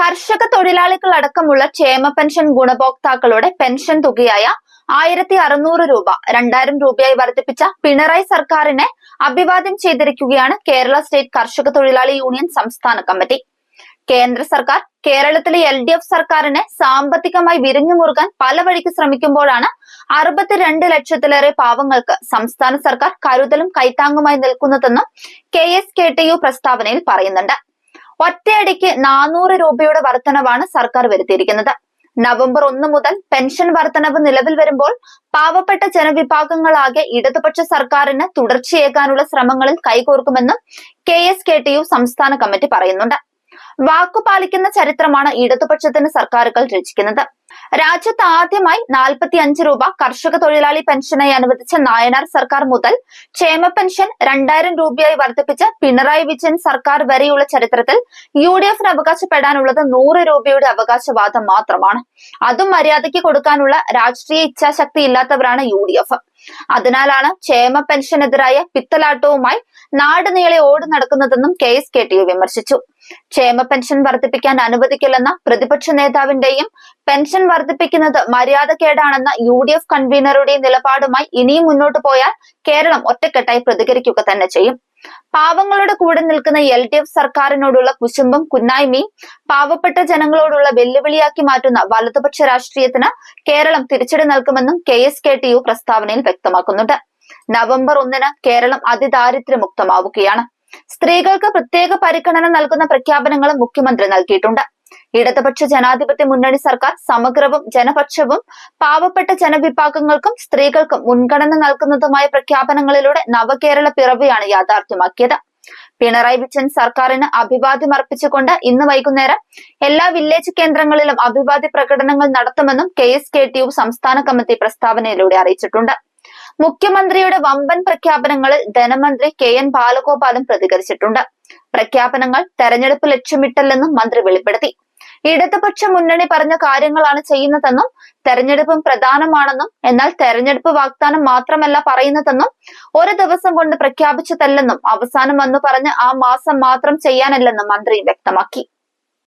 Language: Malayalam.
കർഷക തൊഴിലാളികൾ അടക്കമുള്ള ക്ഷേമ പെൻഷൻ ഗുണഭോക്താക്കളുടെ പെൻഷൻ തുകയായ ആയിരത്തി അറുന്നൂറ് രൂപ രണ്ടായിരം രൂപയായി വർദ്ധിപ്പിച്ച പിണറായി സർക്കാരിനെ അഭിവാദ്യം ചെയ്തിരിക്കുകയാണ് കേരള സ്റ്റേറ്റ് കർഷക തൊഴിലാളി യൂണിയൻ സംസ്ഥാന കമ്മിറ്റി. കേന്ദ്ര സർക്കാർ കേരളത്തിലെ എൽ ഡി എഫ് സർക്കാരിനെ സാമ്പത്തികമായി വിരിഞ്ഞു മുറുകാൻ പല വഴിക്ക് ശ്രമിക്കുമ്പോഴാണ് അറുപത്തിരണ്ട് ലക്ഷത്തിലേറെ പാവങ്ങൾക്ക് സംസ്ഥാന സർക്കാർ കരുതലും കൈത്താങ്ങുമായി നിൽക്കുന്നതെന്നും K S K T U പ്രസ്താവനയിൽ പറയുന്നുണ്ട്. ഒറ്റയടിക്ക് നാനൂറ് രൂപയുടെ വർധനവാണ് സർക്കാർ വരുത്തിയിരിക്കുന്നത്. നവംബർ ഒന്ന് മുതൽ പെൻഷൻ വർധനവ് നിലവിൽ വരുമ്പോൾ പാവപ്പെട്ട ജനവിഭാഗങ്ങളാകെ ഇടതുപക്ഷ സർക്കാരിന് തുടർച്ചയേക്കാനുള്ള ശ്രമങ്ങളിൽ കൈകോർക്കുമെന്നും K S K T U സംസ്ഥാന കമ്മിറ്റി പറയുന്നുണ്ട്. വാക്കുപാലിക്കുന്ന ചരിത്രമാണ് ഇടതുപക്ഷത്തിന് സർക്കാരുകൾ രചിക്കുന്നത്. രാജ്യത്ത് ആദ്യമായി നാൽപ്പത്തി അഞ്ച് രൂപ കർഷക തൊഴിലാളി പെൻഷനായി അനുവദിച്ച നായനാർ സർക്കാർ മുതൽ ക്ഷേമ പെൻഷൻ രണ്ടായിരം രൂപയായി വർദ്ധിപ്പിച്ച പിണറായി വിജയൻ സർക്കാർ വരെയുള്ള ചരിത്രത്തിൽ യു ഡി എഫിന് അവകാശപ്പെടാനുള്ളത് നൂറ് രൂപയുടെ അവകാശവാദം മാത്രമാണ്. അതും മര്യാദയ്ക്ക് കൊടുക്കാനുള്ള രാഷ്ട്രീയ ഇച്ഛാശക്തി ഇല്ലാത്തവരാണ് യു ഡി എഫ്. അതിനാലാണ് ക്ഷേമ പെൻഷനെതിരായ പിത്തലാട്ടവുമായി നാട് നീളെ ഓടി നടക്കുന്നതെന്നും K S K T U വിമർശിച്ചു. ക്ഷേമ പെൻഷൻ വർദ്ധിപ്പിക്കാൻ അനുവദിക്കില്ലെന്ന പ്രതിപക്ഷ നേതാവിന്റെയും പെൻഷൻ വർദ്ധിപ്പിക്കുന്നത് മര്യാദക്കേടാണെന്ന യു ഡി എഫ് കൺവീനറുടെയും നിലപാടുമായി ഇനിയും മുന്നോട്ട് പോയാൽ കേരളം ഒറ്റക്കെട്ടായി പ്രതികരിക്കുക തന്നെ ചെയ്യും. പാവങ്ങളുടെ കൂടെ നിൽക്കുന്ന എൽ ഡി എഫ് സർക്കാരിനോടുള്ള കുശുമ്പും കുന്നായ്മയും പാവപ്പെട്ട ജനങ്ങളോടുള്ള വെല്ലുവിളിയാക്കി മാറ്റുന്ന വലതുപക്ഷ രാഷ്ട്രീയത്തിന് കേരളം തിരിച്ചടി നൽകുമെന്നും K S K T U പ്രസ്താവനയിൽ വ്യക്തമാക്കുന്നുണ്ട്. നവംബർ ഒന്നിന് കേരളം അതിദാരിദ്ര്യമുക്തമാവുകയാണ്. സ്ത്രീകൾക്ക് പ്രത്യേക പരിഗണന നൽകുന്ന പ്രഖ്യാപനങ്ങളും മുഖ്യമന്ത്രി നൽകിയിട്ടുണ്ട്. ഇടതുപക്ഷ ജനാധിപത്യ മുന്നണി സർക്കാർ സമഗ്രവും ജനപക്ഷവും പാവപ്പെട്ട ജനവിഭാഗങ്ങൾക്കും സ്ത്രീകൾക്കും മുൻഗണന നൽകുന്നതുമായ പ്രഖ്യാപനങ്ങളിലൂടെ നവകേരള പിറവിയാണ് യാഥാർത്ഥ്യമാക്കിയത്. പിണറായി വിജയൻ സർക്കാരിന് അഭിവാദ്യം അർപ്പിച്ചുകൊണ്ട് ഇന്ന് വൈകുന്നേരം എല്ലാ വില്ലേജ് കേന്ദ്രങ്ങളിലും അഭിവാദ്യ പ്രകടനങ്ങൾ നടത്തുമെന്നും K S K T U സംസ്ഥാന കമ്മിറ്റി പ്രസ്താവനയിലൂടെ അറിയിച്ചിട്ടുണ്ട്. മുഖ്യമന്ത്രിയുടെ വമ്പൻ പ്രഖ്യാപനങ്ങളിൽ ധനമന്ത്രി കെ എൻ ബാലഗോപാലും പ്രതികരിച്ചിട്ടുണ്ട്. പ്രഖ്യാപനങ്ങൾ തെരഞ്ഞെടുപ്പ് ലക്ഷ്യമിട്ടല്ലെന്നും മന്ത്രി വെളിപ്പെടുത്തി. ഇടതുപക്ഷ മുന്നണി പറഞ്ഞ കാര്യങ്ങളാണ് ചെയ്യുന്നതെന്നും തെരഞ്ഞെടുപ്പും പ്രധാനമാണെന്നും എന്നാൽ തെരഞ്ഞെടുപ്പ് വാഗ്ദാനം മാത്രമല്ല പറയുന്നതെന്നും ഒരു ദിവസം കൊണ്ട് പ്രഖ്യാപിച്ചതല്ലെന്നും അവസാനം വന്നു പറഞ്ഞ് ആ മാസം മാത്രം ചെയ്യാനല്ലെന്നും മന്ത്രി വ്യക്തമാക്കി.